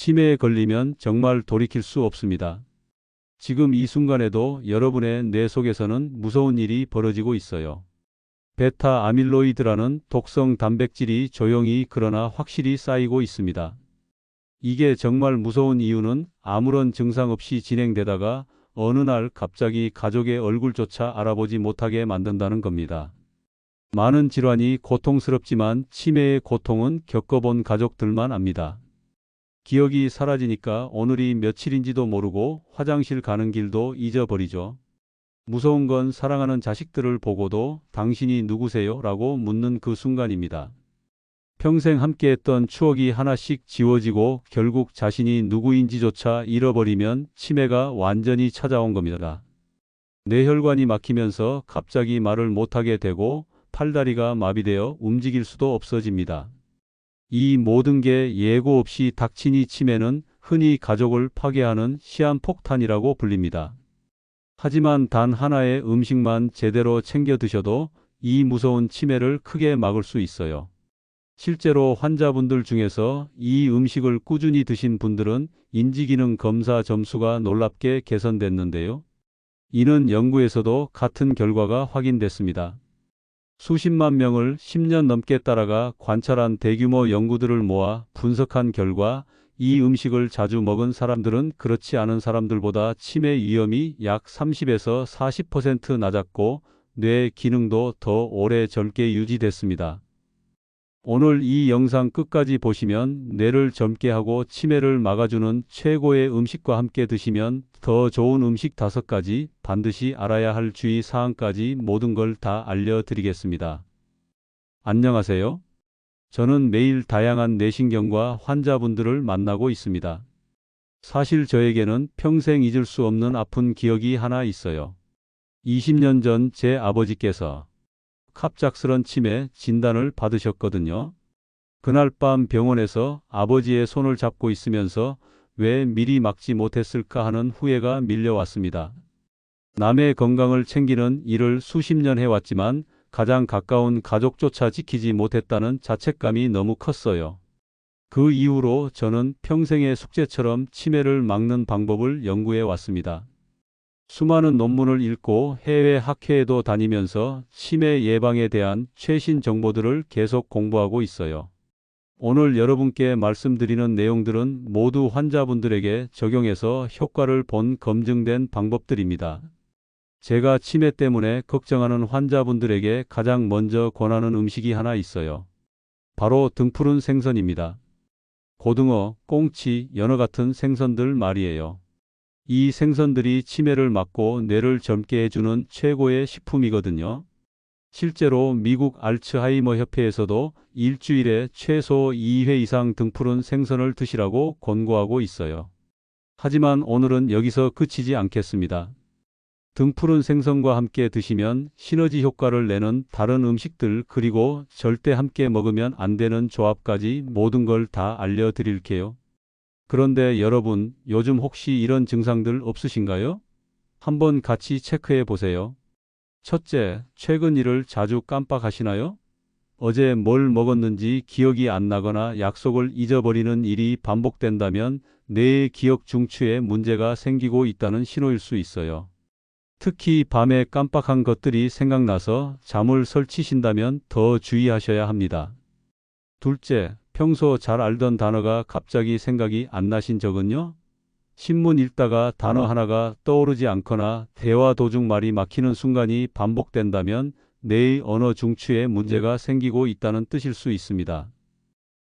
치매에 걸리면 정말 돌이킬 수 없습니다. 지금 이 순간에도 여러분의 뇌 속에서는 무서운 일이 벌어지고 있어요. 베타 아밀로이드라는 독성 단백질이 조용히 그러나 확실히 쌓이고 있습니다. 이게 정말 무서운 이유는 아무런 증상 없이 진행되다가 어느 날 갑자기 가족의 얼굴조차 알아보지 못하게 만든다는 겁니다. 많은 질환이 고통스럽지만 치매의 고통은 겪어본 가족들만 압니다. 기억이 사라지니까 오늘이 며칠인지도 모르고 화장실 가는 길도 잊어버리죠. 무서운 건 사랑하는 자식들을 보고도 당신이 누구세요? 라고 묻는 그 순간입니다. 평생 함께했던 추억이 하나씩 지워지고 결국 자신이 누구인지조차 잃어버리면 치매가 완전히 찾아온 겁니다. 뇌혈관이 막히면서 갑자기 말을 못하게 되고 팔다리가 마비되어 움직일 수도 없어집니다. 이 모든 게 예고 없이 이 치매는 흔히 가족을 파괴하는 시한폭탄이라고 불립니다. 하지만 단 하나의 음식만 제대로 챙겨 드셔도 이 무서운 치매를 크게 막을 수 있어요. 실제로 환자분들 중에서 이 음식을 꾸준히 드신 분들은 인지기능 검사 점수가 놀랍게 개선됐는데요. 이는 연구에서도 같은 결과가 확인됐습니다. 수십만 명을 10년 넘게 따라가 관찰한 대규모 연구들을 모아 분석한 결과 이 음식을 자주 먹은 사람들은 그렇지 않은 사람들보다 치매 위험이 약 30에서 40% 낮았고 뇌 기능도 더 오래 젊게 유지됐습니다. 오늘 이 영상 끝까지 보시면 뇌를 젊게 하고 치매를 막아주는 최고의 음식과 함께 드시면 더 좋은 음식 다섯 가지 반드시 알아야 할 주의 사항까지 모든 걸 다 알려드리겠습니다. 안녕하세요. 저는 매일 다양한 뇌신경과 환자분들을 만나고 있습니다. 사실 저에게는 평생 잊을 수 없는 아픈 기억이 하나 있어요. 20년 전 제 아버지께서 갑작스런 치매 진단을 받으셨거든요. 그날 밤 병원에서 아버지의 손을 잡고 있으면서 왜 미리 막지 못했을까 하는 후회가 밀려왔습니다. 남의 건강을 챙기는 일을 수십 년 해왔지만 가장 가까운 가족조차 지키지 못했다는 자책감이 너무 컸어요. 그 이후로 저는 평생의 숙제처럼 치매를 막는 방법을 연구해 왔습니다. 수많은 논문을 읽고 해외 학회에도 다니면서 치매 예방에 대한 최신 정보들을 계속 공부하고 있어요. 오늘 여러분께 말씀드리는 내용들은 모두 환자분들에게 적용해서 효과를 본 검증된 방법들입니다. 제가 치매 때문에 걱정하는 환자분들에게 가장 먼저 권하는 음식이 하나 있어요. 바로 등푸른 생선입니다. 고등어, 꽁치, 연어 같은 생선들 말이에요. 이 생선들이 치매를 막고 뇌를 젊게 해주는 최고의 식품이거든요. 실제로 미국 알츠하이머 협회에서도 일주일에 최소 2회 이상 등푸른 생선을 드시라고 권고하고 있어요. 하지만 오늘은 여기서 그치지 않겠습니다. 등푸른 생선과 함께 드시면 시너지 효과를 내는 다른 음식들 그리고 절대 함께 먹으면 안 되는 조합까지 모든 걸 다 알려드릴게요. 그런데 여러분, 요즘 혹시 이런 증상들 없으신가요? 한번 같이 체크해 보세요. 첫째, 최근 일을 자주 깜빡하시나요? 어제 뭘 먹었는지 기억이 안 나거나 약속을 잊어버리는 일이 반복된다면 뇌의 기억 중추에 문제가 생기고 있다는 신호일 수 있어요. 특히 밤에 깜빡한 것들이 생각나서 잠을 설치신다면 더 주의하셔야 합니다. 둘째, 평소 잘 알던 단어가 갑자기 생각이 안 나신 적은요? 신문 읽다가 단어 하나가 떠오르지 않거나 대화 도중 말이 막히는 순간이 반복된다면 뇌의 언어 중추에 문제가 생기고 있다는 뜻일 수 있습니다.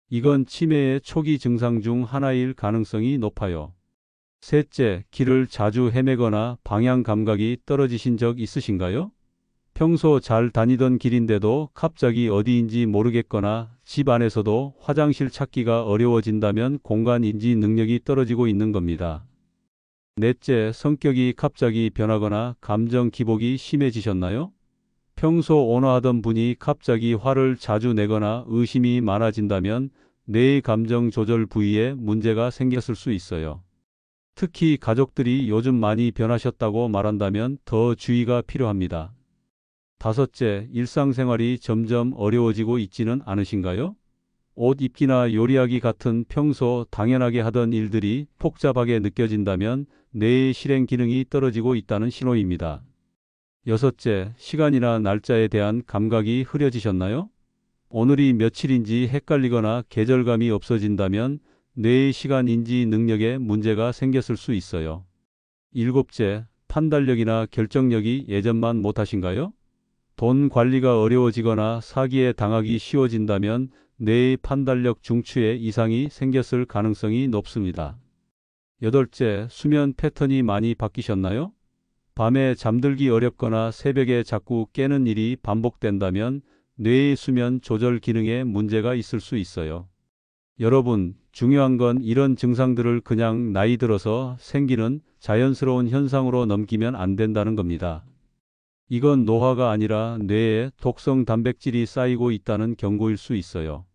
이건 치매의 초기 증상 중 하나일 가능성이 높아요. 셋째, 길을 자주 헤매거나 방향 감각이 떨어지신 적 있으신가요? 평소 잘 다니던 길인데도 갑자기 어디인지 모르겠거나 집 안에서도 화장실 찾기가 어려워진다면 공간 인지 능력이 떨어지고 있는 겁니다. 넷째, 성격이 갑자기 변하거나 감정 기복이 심해지셨나요? 평소 온화하던 분이 갑자기 화를 자주 내거나 의심이 많아진다면 뇌의 감정 조절 부위에 문제가 생겼을 수 있어요. 특히 가족들이 요즘 많이 변하셨다고 말한다면 더 주의가 필요합니다. 다섯째, 일상생활이 점점 어려워지고 있지는 않으신가요? 옷 입기나 요리하기 같은 평소 당연하게 하던 일들이 복잡하게 느껴진다면 뇌의 실행 기능이 떨어지고 있다는 신호입니다. 여섯째, 시간이나 날짜에 대한 감각이 흐려지셨나요? 오늘이 며칠인지 헷갈리거나 계절감이 없어진다면 뇌의 시간 인지 능력에 문제가 생겼을 수 있어요. 일곱째, 판단력이나 결정력이 예전만 못하신가요? 돈 관리가 어려워지거나 사기에 당하기 쉬워진다면 뇌의 판단력 중추에 이상이 생겼을 가능성이 높습니다. 여덟째, 수면 패턴이 많이 바뀌셨나요? 밤에 잠들기 어렵거나 새벽에 자꾸 깨는 일이 반복된다면 뇌의 수면 조절 기능에 문제가 있을 수 있어요. 여러분, 중요한 건 이런 증상들을 그냥 나이 들어서 생기는 자연스러운 현상으로 넘기면 안 된다는 겁니다. 이건 노화가 아니라 뇌에 독성 단백질이 쌓이고 있다는 경고일 수 있어요.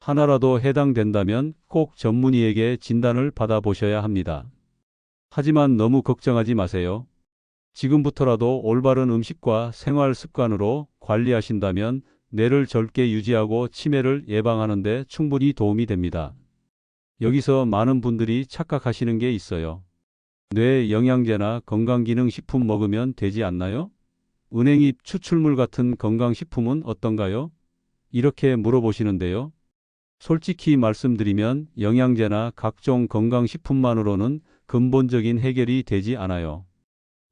하나라도 해당된다면 꼭 전문의에게 진단을 받아보셔야 합니다. 하지만 너무 걱정하지 마세요. 지금부터라도 올바른 음식과 생활 습관으로 관리하신다면 뇌를 젊게 유지하고 치매를 예방하는 데 충분히 도움이 됩니다. 여기서 많은 분들이 착각하시는 게 있어요. 뇌 영양제나 건강기능식품 먹으면 되지 않나요? 은행잎 추출물 같은 건강식품은 어떤가요? 이렇게 물어보시는데요. 솔직히 말씀드리면 영양제나 각종 건강식품만으로는 근본적인 해결이 되지 않아요.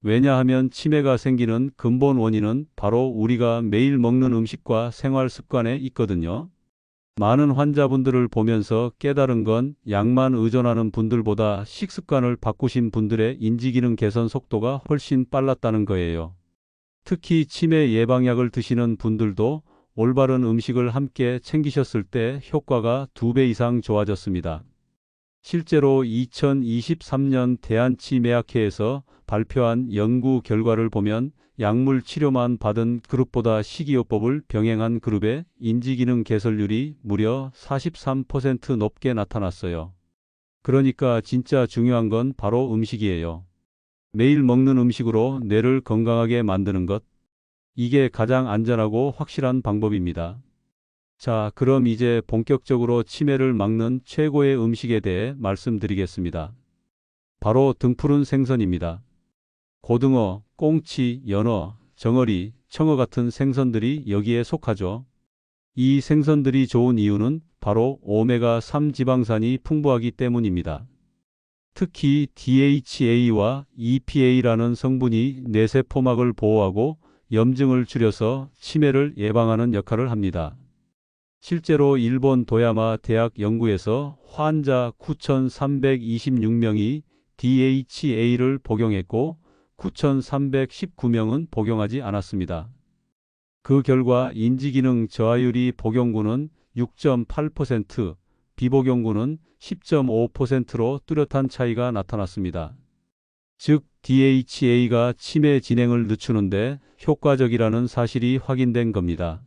왜냐하면 치매가 생기는 근본 원인은 바로 우리가 매일 먹는 음식과 생활 습관에 있거든요. 많은 환자분들을 보면서 깨달은 건 약만 의존하는 분들보다 식습관을 바꾸신 분들의 인지기능 개선 속도가 훨씬 빨랐다는 거예요. 특히 치매 예방약을 드시는 분들도 올바른 음식을 함께 챙기셨을 때 효과가 두배 이상 좋아졌습니다. 실제로 2023년 대한치매학회에서 발표한 연구 결과를 보면 약물 치료만 받은 그룹보다 식이요법을 병행한 그룹의 인지기능 개선율이 무려 43% 높게 나타났어요. 그러니까 진짜 중요한 건 바로 음식이에요. 매일 먹는 음식으로 뇌를 건강하게 만드는 것. 이게 가장 안전하고 확실한 방법입니다. 자, 그럼 이제 본격적으로 치매를 막는 최고의 음식에 대해 말씀드리겠습니다. 바로 등푸른 생선입니다. 고등어, 꽁치, 연어, 정어리, 청어 같은 생선들이 여기에 속하죠. 이 생선들이 좋은 이유는 바로 오메가3 지방산이 풍부하기 때문입니다. 특히 DHA와 EPA라는 성분이 뇌세포막을 보호하고 염증을 줄여서 치매를 예방하는 역할을 합니다. 실제로 일본 도야마 대학 연구에서 환자 9,326명이 DHA를 복용했고 9,319명은 복용하지 않았습니다. 그 결과 인지기능 저하율이 복용군은 6.8%, 비복용군은 10.5%로 뚜렷한 차이가 나타났습니다. 즉, DHA가 치매 진행을 늦추는데 효과적이라는 사실이 확인된 겁니다.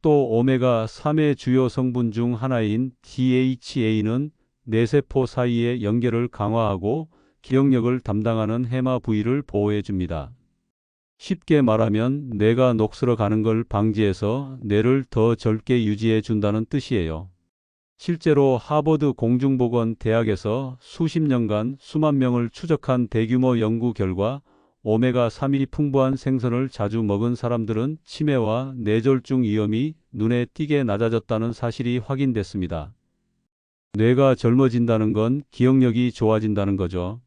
또 오메가3의 주요 성분 중 하나인 DHA는 뇌세포 사이의 연결을 강화하고 기억력을 담당하는 해마 부위를 보호해 줍니다. 쉽게 말하면 뇌가 녹슬어 가는 걸 방지해서 뇌를 더 젊게 유지해 준다는 뜻이에요. 실제로 하버드 공중보건 대학에서 수십 년간 수만 명을 추적한 대규모 연구 결과 오메가3이 풍부한 생선을 자주 먹은 사람들은 치매와 뇌졸중 위험이 눈에 띄게 낮아졌다는 사실이 확인됐습니다. 뇌가 젊어진다는 건 기억력이 좋아진다는 거죠.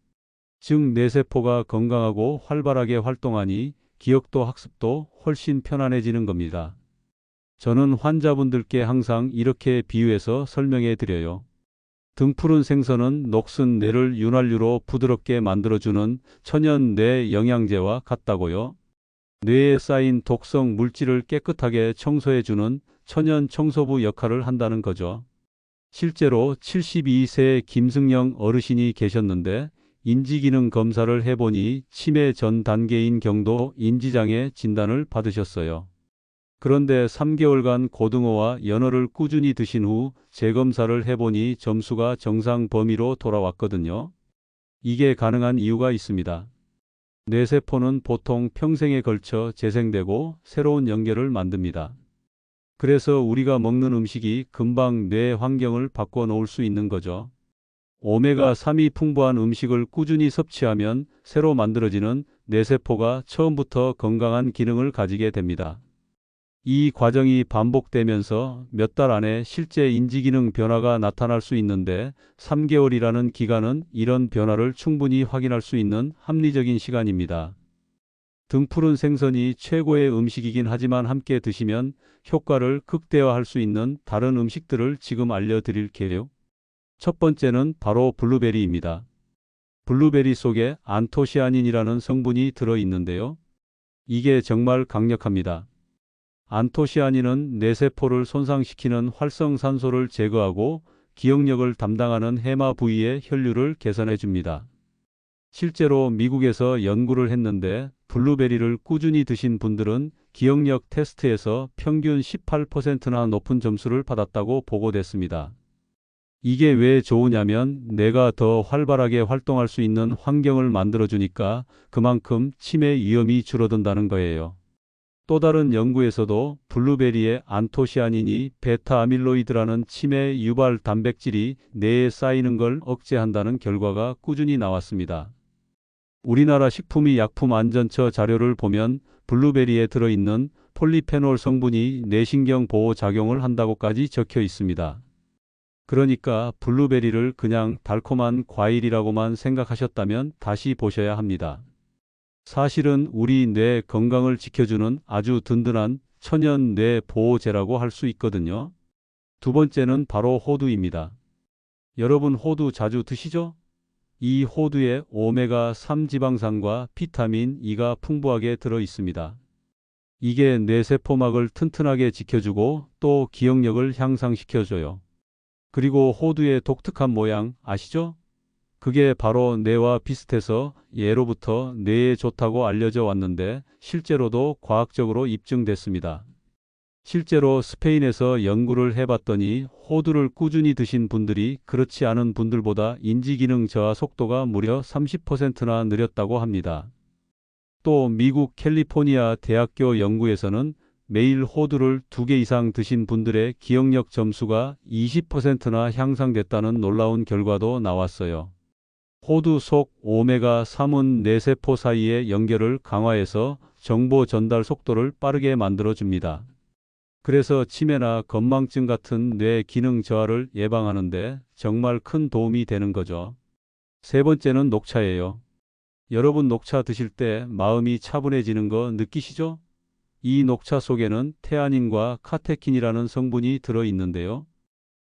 즉 뇌세포가 건강하고 활발하게 활동하니 기억도 학습도 훨씬 편안해지는 겁니다. 저는 환자분들께 항상 이렇게 비유해서 설명해 드려요. 등푸른 생선은 녹슨 뇌를 윤활유로 부드럽게 만들어주는 천연 뇌 영양제와 같다고요. 뇌에 쌓인 독성 물질을 깨끗하게 청소해주는 천연 청소부 역할을 한다는 거죠. 실제로 72세 김승영 어르신이 계셨는데 인지기능 검사를 해보니 치매 전 단계인 경도 인지장애 진단을 받으셨어요. 그런데 3개월간 고등어와 연어를 꾸준히 드신 후 재검사를 해보니 점수가 정상 범위로 돌아왔거든요. 이게 가능한 이유가 있습니다. 뇌세포는 보통 평생에 걸쳐 재생되고 새로운 연결을 만듭니다. 그래서 우리가 먹는 음식이 금방 뇌 환경을 바꿔 놓을 수 있는 거죠. 오메가3이 풍부한 음식을 꾸준히 섭취하면 새로 만들어지는 뇌세포가 처음부터 건강한 기능을 가지게 됩니다. 이 과정이 반복되면서 몇 달 안에 실제 인지기능 변화가 나타날 수 있는데 3개월이라는 기간은 이런 변화를 충분히 확인할 수 있는 합리적인 시간입니다. 등푸른 생선이 최고의 음식이긴 하지만 함께 드시면 효과를 극대화할 수 있는 다른 음식들을 지금 알려드릴게요. 첫 번째는 바로 블루베리입니다. 블루베리 속에 안토시아닌이라는 성분이 들어 있는데요. 이게 정말 강력합니다. 안토시아닌은 뇌세포를 손상시키는 활성산소를 제거하고 기억력을 담당하는 해마 부위의 혈류를 개선해 줍니다. 실제로 미국에서 연구를 했는데 블루베리를 꾸준히 드신 분들은 기억력 테스트에서 평균 18%나 높은 점수를 받았다고 보고됐습니다. 이게 왜 좋으냐면 내가 더 활발하게 활동할 수 있는 환경을 만들어주니까 그만큼 치매 위험이 줄어든다는 거예요. 또 다른 연구에서도 블루베리의 안토시아닌이 베타 아밀로이드라는 치매 유발 단백질이 뇌에 쌓이는 걸 억제한다는 결과가 꾸준히 나왔습니다. 우리나라 식품의약품안전처 자료를 보면 블루베리에 들어있는 폴리페놀 성분이 뇌신경 보호 작용을 한다고까지 적혀 있습니다. 그러니까 블루베리를 그냥 달콤한 과일이라고만 생각하셨다면 다시 보셔야 합니다. 사실은 우리 뇌 건강을 지켜주는 아주 든든한 천연 뇌 보호제라고 할 수 있거든요. 두 번째는 바로 호두입니다. 여러분 호두 자주 드시죠? 이 호두에 오메가3 지방산과 비타민 E가 풍부하게 들어 있습니다. 이게 뇌세포막을 튼튼하게 지켜주고 또 기억력을 향상시켜줘요. 그리고 호두의 독특한 모양 아시죠? 그게 바로 뇌와 비슷해서 예로부터 뇌에 좋다고 알려져 왔는데 실제로도 과학적으로 입증됐습니다. 실제로 스페인에서 연구를 해봤더니 호두를 꾸준히 드신 분들이 그렇지 않은 분들보다 인지기능 저하 속도가 무려 30%나 느렸다고 합니다. 또 미국 캘리포니아 대학교 연구에서는 매일 호두를 두개 이상 드신 분들의 기억력 점수가 20%나 향상됐다는 놀라운 결과도 나왔어요. 호두 속 오메가3은 뇌세포 사이의 연결을 강화해서 정보 전달 속도를 빠르게 만들어줍니다. 그래서 치매나 건망증 같은 뇌 기능 저하를 예방하는데 정말 큰 도움이 되는 거죠. 세 번째는 녹차예요. 여러분 녹차 드실 때 마음이 차분해지는 거 느끼시죠? 이 녹차 속에는 테아닌과 카테킨이라는 성분이 들어 있는데요.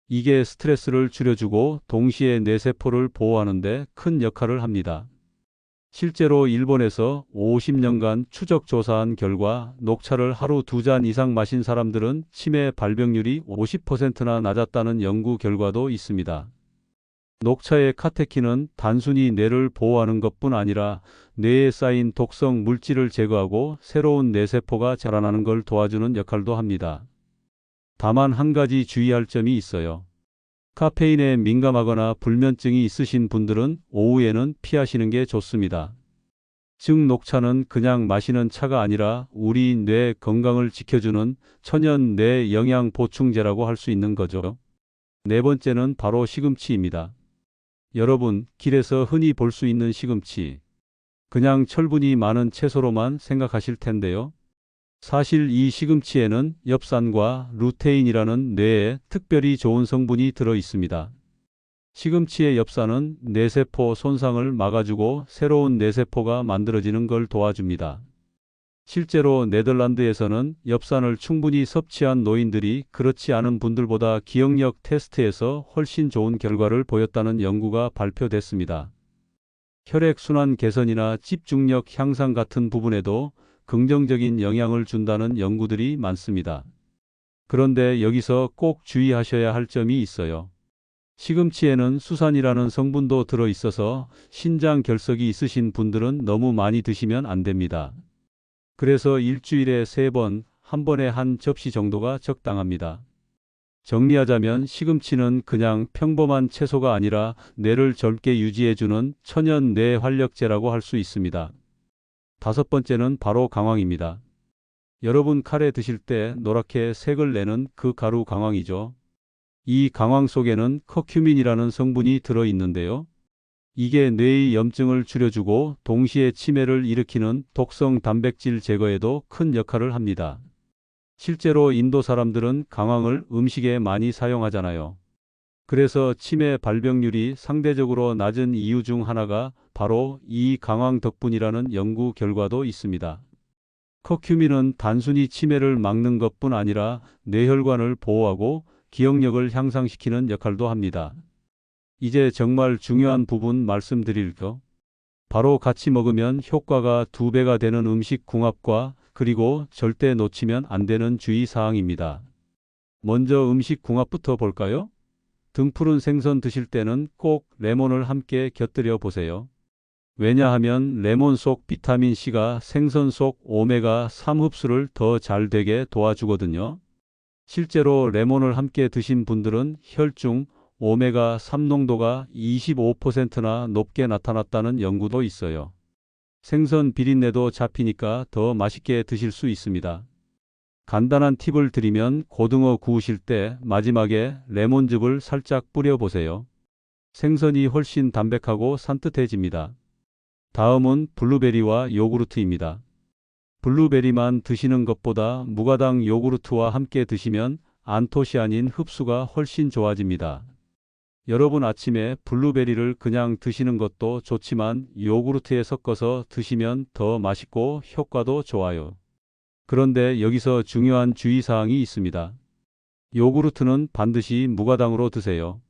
이게 스트레스를 줄여주고 동시에 뇌세포를 보호하는데 큰 역할을 합니다. 실제로 일본에서 50년간 추적 조사한 결과 녹차를 하루 두 잔 이상 마신 사람들은 치매 발병률이 50%나 낮았다는 연구 결과도 있습니다. 녹차의 카테킨은 단순히 뇌를 보호하는 것뿐 아니라 뇌에 쌓인 독성 물질을 제거하고 새로운 뇌세포가 자라나는 걸 도와주는 역할도 합니다. 다만 한 가지 주의할 점이 있어요. 카페인에 민감하거나 불면증이 있으신 분들은 오후에는 피하시는 게 좋습니다. 즉 녹차는 그냥 마시는 차가 아니라 우리 뇌 건강을 지켜주는 천연 뇌 영양 보충제라고 할 수 있는 거죠. 네 번째는 바로 시금치입니다. 여러분, 길에서 흔히 볼 수 있는 시금치. 그냥 철분이 많은 채소로만 생각하실 텐데요. 사실 이 시금치에는 엽산과 루테인이라는 뇌에 특별히 좋은 성분이 들어 있습니다. 시금치의 엽산은 뇌세포 손상을 막아주고 새로운 뇌세포가 만들어지는 걸 도와줍니다. 실제로 네덜란드에서는 엽산을 충분히 섭취한 노인들이 그렇지 않은 분들보다 기억력 테스트에서 훨씬 좋은 결과를 보였다는 연구가 발표됐습니다. 혈액순환 개선이나 집중력 향상 같은 부분에도 긍정적인 영향을 준다는 연구들이 많습니다. 그런데 여기서 꼭 주의하셔야 할 점이 있어요. 시금치에는 수산이라는 성분도 들어 있어서 신장 결석이 있으신 분들은 너무 많이 드시면 안 됩니다. 그래서 일주일에 세 번, 한 번에 한 접시 정도가 적당합니다. 정리하자면 시금치는 그냥 평범한 채소가 아니라 뇌를 젊게 유지해주는 천연 뇌 활력제라고 할 수 있습니다. 다섯 번째는 바로 강황입니다. 여러분 카레 드실 때 노랗게 색을 내는 그 가루 강황이죠. 이 강황 속에는 커큐민이라는 성분이 들어 있는데요. 이게 뇌의 염증을 줄여주고 동시에 치매를 일으키는 독성 단백질 제거에도 큰 역할을 합니다. 실제로 인도 사람들은 강황을 음식에 많이 사용하잖아요. 그래서 치매 발병률이 상대적으로 낮은 이유 중 하나가 바로 이 강황 덕분이라는 연구 결과도 있습니다. 커큐민은 단순히 치매를 막는 것뿐 아니라 뇌혈관을 보호하고 기억력을 향상시키는 역할도 합니다. 이제 정말 중요한 부분 말씀드릴게요. 바로 같이 먹으면 효과가 두 배가 되는 음식 궁합과 그리고 절대 놓치면 안 되는 주의 사항입니다. 먼저 음식 궁합부터 볼까요? 등푸른 생선 드실 때는 꼭 레몬을 함께 곁들여 보세요. 왜냐하면 레몬 속 비타민 C가 생선 속 오메가 3 흡수를 더 잘 되게 도와주거든요. 실제로 레몬을 함께 드신 분들은 혈중 오메가 3 농도가 25%나 높게 나타났다는 연구도 있어요. 생선 비린내도 잡히니까 더 맛있게 드실 수 있습니다. 간단한 팁을 드리면 고등어 구우실 때 마지막에 레몬즙을 살짝 뿌려 보세요. 생선이 훨씬 담백하고 산뜻해집니다. 다음은 블루베리와 요구르트입니다. 블루베리만 드시는 것보다 무가당 요구르트와 함께 드시면 안토시아닌 흡수가 훨씬 좋아집니다. 여러분 아침에 블루베리를 그냥 드시는 것도 좋지만 요구르트에 섞어서 드시면 더 맛있고 효과도 좋아요. 그런데 여기서 중요한 주의사항이 있습니다. 요구르트는 반드시 무가당으로 드세요.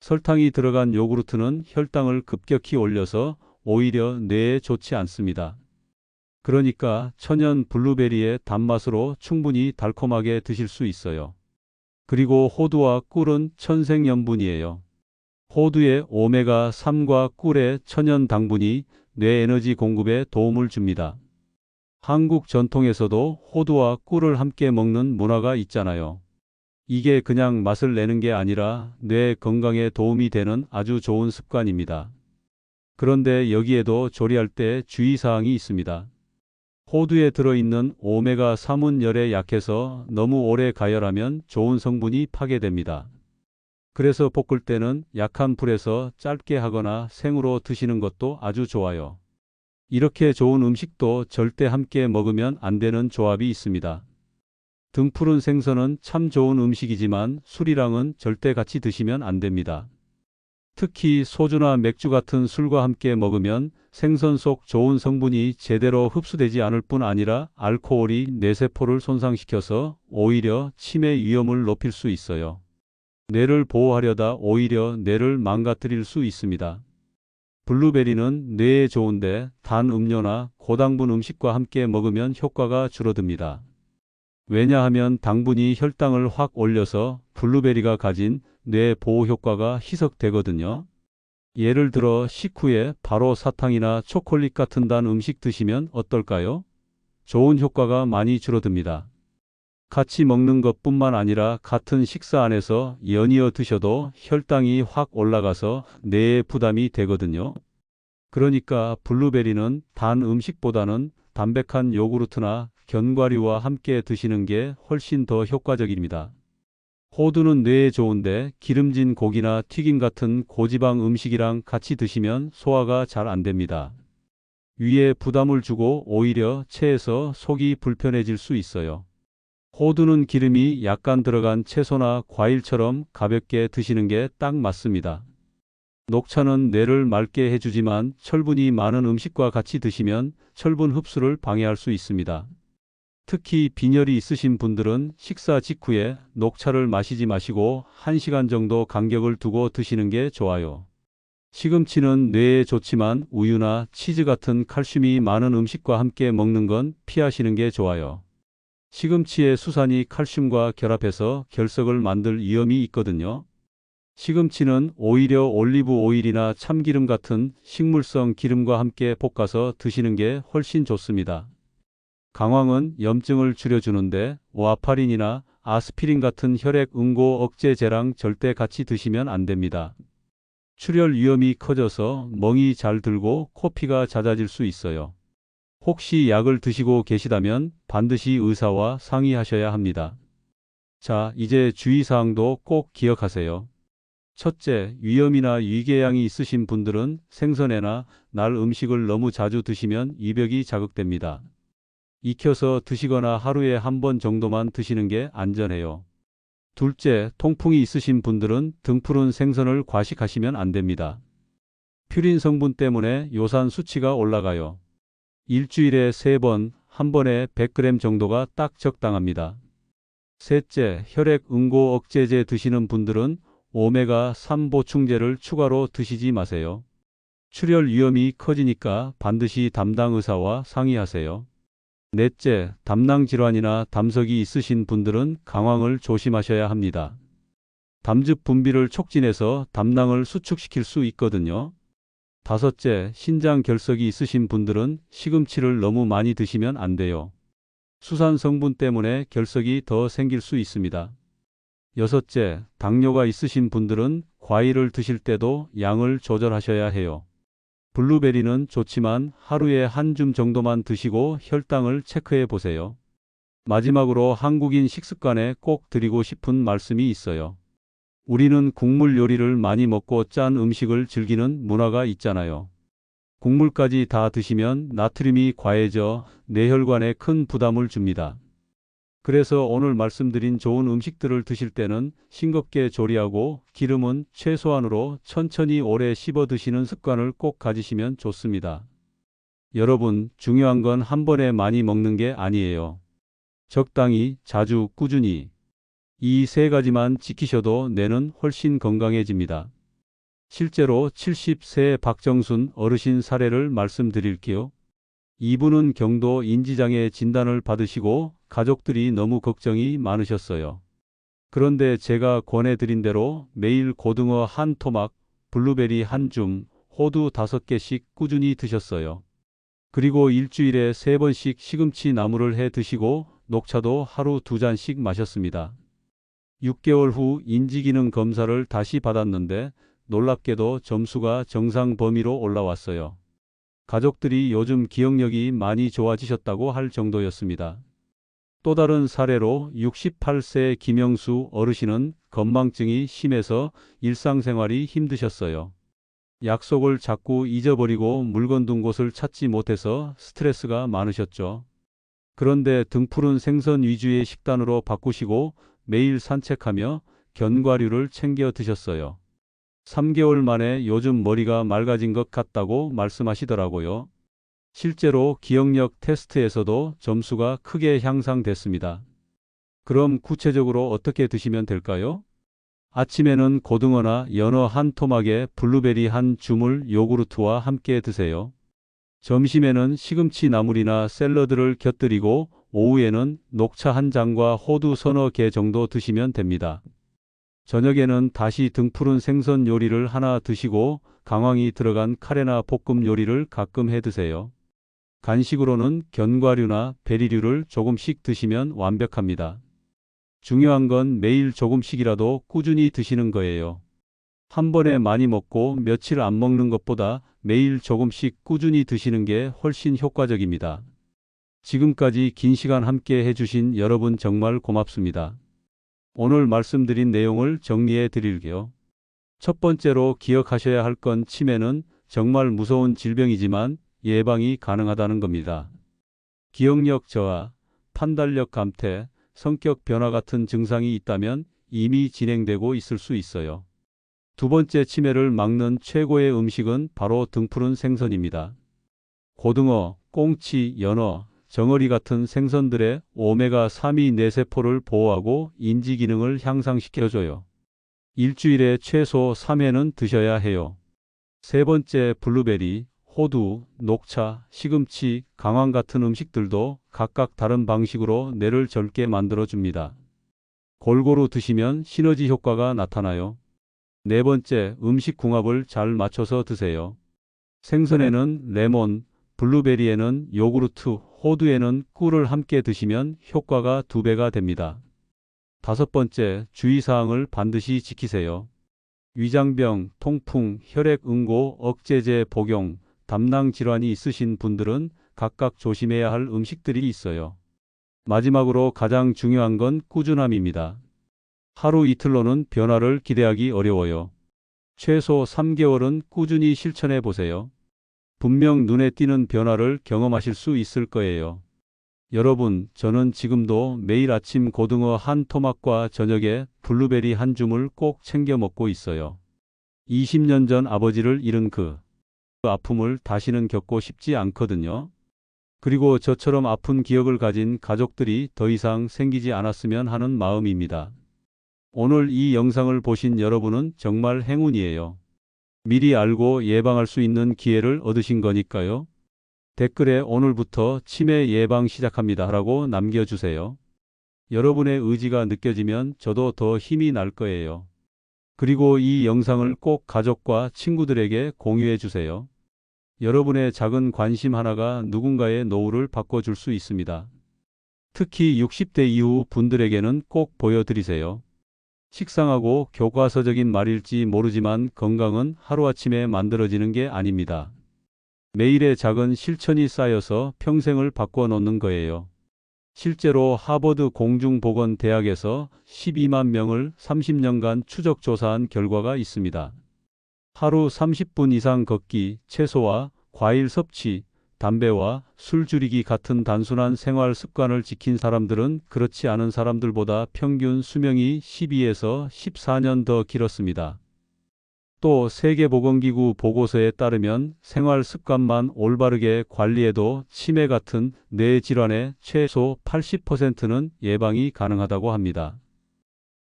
설탕이 들어간 요구르트는 혈당을 급격히 올려서 오히려 뇌에 좋지 않습니다. 그러니까 천연 블루베리의 단맛으로 충분히 달콤하게 드실 수 있어요. 그리고 호두와 꿀은 천생연분이에요. 호두의 오메가3과 꿀의 천연 당분이 뇌 에너지 공급에 도움을 줍니다. 한국 전통에서도 호두와 꿀을 함께 먹는 문화가 있잖아요. 이게 그냥 맛을 내는 게 아니라 뇌 건강에 도움이 되는 아주 좋은 습관입니다. 그런데 여기에도 조리할 때 주의사항이 있습니다. 호두에 들어있는 오메가3은 열에 약해서 너무 오래 가열하면 좋은 성분이 파괴됩니다. 그래서 볶을 때는 약한 불에서 짧게 하거나 생으로 드시는 것도 아주 좋아요. 이렇게 좋은 음식도 절대 함께 먹으면 안 되는 조합이 있습니다. 등푸른 생선은 참 좋은 음식이지만 술이랑은 절대 같이 드시면 안 됩니다. 특히 소주나 맥주 같은 술과 함께 먹으면 생선 속 좋은 성분이 제대로 흡수되지 않을 뿐 아니라 알코올이 뇌세포를 손상시켜서 오히려 치매 위험을 높일 수 있어요. 뇌를 보호하려다 오히려 뇌를 망가뜨릴 수 있습니다. 블루베리는 뇌에 좋은데 단 음료나 고당분 음식과 함께 먹으면 효과가 줄어듭니다. 왜냐하면 당분이 혈당을 확 올려서 블루베리가 가진 뇌 보호 효과가 희석되거든요. 예를 들어 식후에 바로 사탕이나 초콜릿 같은 단 음식 드시면 어떨까요? 좋은 효과가 많이 줄어듭니다. 같이 먹는 것뿐만 아니라 같은 식사 안에서 연이어 드셔도 혈당이 확 올라가서 뇌에 부담이 되거든요. 그러니까 블루베리는 단 음식보다는 담백한 요구르트나 견과류와 함께 드시는 게 훨씬 더 효과적입니다. 호두는 뇌에 좋은데 기름진 고기나 튀김 같은 고지방 음식이랑 같이 드시면 소화가 잘 안 됩니다. 위에 부담을 주고 오히려 체해서 속이 불편해질 수 있어요. 호두는 기름이 약간 들어간 채소나 과일처럼 가볍게 드시는 게 딱 맞습니다. 녹차는 뇌를 맑게 해주지만 철분이 많은 음식과 같이 드시면 철분 흡수를 방해할 수 있습니다. 특히 빈혈이 있으신 분들은 식사 직후에 녹차를 마시지 마시고 1시간 정도 간격을 두고 드시는 게 좋아요. 시금치는 뇌에 좋지만 우유나 치즈 같은 칼슘이 많은 음식과 함께 먹는 건 피하시는 게 좋아요. 시금치의 수산이 칼슘과 결합해서 결석을 만들 위험이 있거든요. 시금치는 오히려 올리브 오일이나 참기름 같은 식물성 기름과 함께 볶아서 드시는 게 훨씬 좋습니다. 강황은 염증을 줄여주는데 와파린이나 아스피린 같은 혈액 응고 억제제랑 절대 같이 드시면 안 됩니다. 출혈 위험이 커져서 멍이 잘 들고 코피가 잦아질 수 있어요. 혹시 약을 드시고 계시다면 반드시 의사와 상의하셔야 합니다. 자, 이제 주의사항도 꼭 기억하세요. 첫째, 위염이나 위궤양이 있으신 분들은 생선회나 날 음식을 너무 자주 드시면 이벽이 자극됩니다. 익혀서 드시거나 하루에 한 번 정도만 드시는 게 안전해요. 둘째, 통풍이 있으신 분들은 등푸른 생선을 과식하시면 안 됩니다. 퓨린 성분 때문에 요산 수치가 올라가요. 일주일에 세 번, 한 번에 100g 정도가 딱 적당합니다. 셋째, 혈액 응고 억제제 드시는 분들은 오메가3 보충제를 추가로 드시지 마세요. 출혈 위험이 커지니까 반드시 담당 의사와 상의하세요. 넷째, 담낭 질환이나 담석이 있으신 분들은 강황을 조심하셔야 합니다. 담즙 분비를 촉진해서 담낭을 수축시킬 수 있거든요. 다섯째, 신장 결석이 있으신 분들은 시금치를 너무 많이 드시면 안 돼요. 수산 성분 때문에 결석이 더 생길 수 있습니다. 여섯째, 당뇨가 있으신 분들은 과일을 드실 때도 양을 조절하셔야 해요. 블루베리는 좋지만 하루에 한 줌 정도만 드시고 혈당을 체크해 보세요. 마지막으로 한국인 식습관에 꼭 드리고 싶은 말씀이 있어요. 우리는 국물 요리를 많이 먹고 짠 음식을 즐기는 문화가 있잖아요. 국물까지 다 드시면 나트륨이 과해져 뇌혈관에 큰 부담을 줍니다. 그래서 오늘 말씀드린 좋은 음식들을 드실 때는 싱겁게 조리하고 기름은 최소한으로 천천히 오래 씹어 드시는 습관을 꼭 가지시면 좋습니다. 여러분, 중요한 건 한 번에 많이 먹는 게 아니에요. 적당히, 자주, 꾸준히. 이 세 가지만 지키셔도 뇌는 훨씬 건강해집니다. 실제로 70세 박정순 어르신 사례를 말씀드릴게요. 이분은 경도 인지장애 진단을 받으시고 가족들이 너무 걱정이 많으셨어요. 그런데 제가 권해드린 대로 매일 고등어 한 토막, 블루베리 한 줌, 호두 다섯 개씩 꾸준히 드셨어요. 그리고 일주일에 세 번씩 시금치 나물을 해 드시고 녹차도 하루 두 잔씩 마셨습니다. 6개월 후 인지기능 검사를 다시 받았는데 놀랍게도 점수가 정상 범위로 올라왔어요. 가족들이 요즘 기억력이 많이 좋아지셨다고 할 정도였습니다. 또 다른 사례로 68세 김영수 어르신은 건망증이 심해서 일상생활이 힘드셨어요. 약속을 자꾸 잊어버리고 물건 둔 곳을 찾지 못해서 스트레스가 많으셨죠. 그런데 등푸른 생선 위주의 식단으로 바꾸시고 매일 산책하며 견과류를 챙겨 드셨어요. 3개월 만에 요즘 머리가 맑아진 것 같다고 말씀하시더라고요. 실제로 기억력 테스트에서도 점수가 크게 향상됐습니다. 그럼 구체적으로 어떻게 드시면 될까요? 아침에는 고등어나 연어 한 토막에 블루베리 한 줌을 요구르트와 함께 드세요. 점심에는 시금치 나물이나 샐러드를 곁들이고 오후에는 녹차 한 잔과 호두 서너 개 정도 드시면 됩니다. 저녁에는 다시 등푸른 생선 요리를 하나 드시고 강황이 들어간 카레나 볶음 요리를 가끔 해 드세요. 간식으로는 견과류나 베리류를 조금씩 드시면 완벽합니다. 중요한 건 매일 조금씩이라도 꾸준히 드시는 거예요. 한 번에 많이 먹고 며칠 안 먹는 것보다 매일 조금씩 꾸준히 드시는 게 훨씬 효과적입니다. 지금까지 긴 시간 함께 해주신 여러분 정말 고맙습니다. 오늘 말씀드린 내용을 정리해 드릴게요. 첫 번째로 기억하셔야 할 건 치매는 정말 무서운 질병이지만 예방이 가능하다는 겁니다. 기억력 저하, 판단력 감퇴, 성격 변화 같은 증상이 있다면 이미 진행되고 있을 수 있어요. 두 번째 치매를 막는 최고의 음식은 바로 등푸른 생선입니다. 고등어, 꽁치, 연어, 정어리 같은 생선들의 오메가3이 뇌세포를 보호하고 인지 기능을 향상시켜줘요. 일주일에 최소 3회는 드셔야 해요. 세 번째 블루베리, 호두, 녹차, 시금치, 강황 같은 음식들도 각각 다른 방식으로 뇌를 젊게 만들어줍니다. 골고루 드시면 시너지 효과가 나타나요. 네 번째, 음식 궁합을 잘 맞춰서 드세요. 생선에는 레몬, 블루베리에는 요구르트, 호두에는 꿀을 함께 드시면 효과가 두 배가 됩니다. 다섯 번째, 주의사항을 반드시 지키세요. 위장병, 통풍, 혈액 응고, 억제제 복용, 담낭 질환이 있으신 분들은 각각 조심해야 할 음식들이 있어요. 마지막으로 가장 중요한 건 꾸준함입니다. 하루 이틀로는 변화를 기대하기 어려워요. 최소 3개월은 꾸준히 실천해 보세요. 분명 눈에 띄는 변화를 경험하실 수 있을 거예요. 여러분, 저는 지금도 매일 아침 고등어 한 토막과 저녁에 블루베리 한 줌을 꼭 챙겨 먹고 있어요. 20년 전 아버지를 잃은 그 아픔을 다시는 겪고 싶지 않거든요. 그리고 저처럼 아픈 기억을 가진 가족들이 더 이상 생기지 않았으면 하는 마음입니다. 오늘 이 영상을 보신 여러분은 정말 행운이에요. 미리 알고 예방할 수 있는 기회를 얻으신 거니까요. 댓글에 오늘부터 치매 예방 시작합니다 라고 남겨주세요. 여러분의 의지가 느껴지면 저도 더 힘이 날 거예요. 그리고 이 영상을 꼭 가족과 친구들에게 공유해 주세요. 여러분의 작은 관심 하나가 누군가의 노후를 바꿔줄 수 있습니다. 특히 60대 이후 분들에게는 꼭 보여드리세요. 식상하고 교과서적인 말일지 모르지만 건강은 하루아침에 만들어지는 게 아닙니다. 매일의 작은 실천이 쌓여서 평생을 바꿔놓는 거예요. 실제로 하버드 공중보건대학에서 12만 명을 30년간 추적 조사한 결과가 있습니다. 하루 30분 이상 걷기, 채소와 과일 섭취, 담배와 술 줄이기 같은 단순한 생활 습관을 지킨 사람들은 그렇지 않은 사람들보다 평균 수명이 12에서 14년 더 길었습니다. 또 세계보건기구 보고서에 따르면 생활 습관만 올바르게 관리해도 치매 같은 뇌 질환의 최소 80%는 예방이 가능하다고 합니다.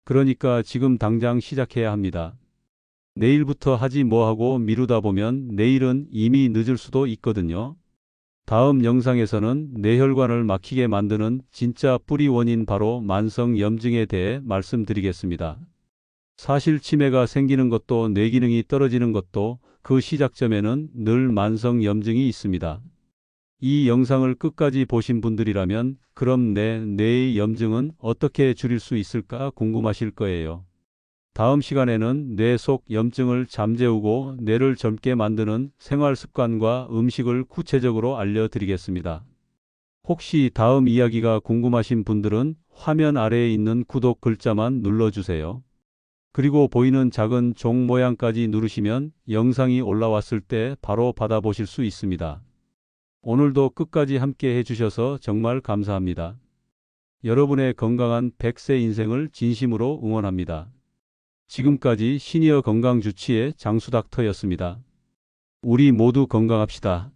그러니까 지금 당장 시작해야 합니다. 내일부터 하지 뭐하고 미루다 보면 내일은 이미 늦을 수도 있거든요. 다음 영상에서는 뇌혈관을 막히게 만드는 진짜 뿌리 원인 바로 만성 염증에 대해 말씀드리겠습니다. 사실 치매가 생기는 것도 뇌 기능이 떨어지는 것도 그 시작점에는 늘 만성 염증이 있습니다. 이 영상을 끝까지 보신 분들이라면 그럼 내 뇌의 염증은 어떻게 줄일 수 있을까 궁금하실 거예요. 다음 시간에는 뇌 속 염증을 잠재우고 뇌를 젊게 만드는 생활 습관과 음식을 구체적으로 알려드리겠습니다. 혹시 다음 이야기가 궁금하신 분들은 화면 아래에 있는 구독 글자만 눌러주세요. 그리고 보이는 작은 종 모양까지 누르시면 영상이 올라왔을 때 바로 받아보실 수 있습니다. 오늘도 끝까지 함께 해주셔서 정말 감사합니다. 여러분의 건강한 100세 인생을 진심으로 응원합니다. 지금까지 시니어 건강 주치의 장수 닥터였습니다. 우리 모두 건강합시다.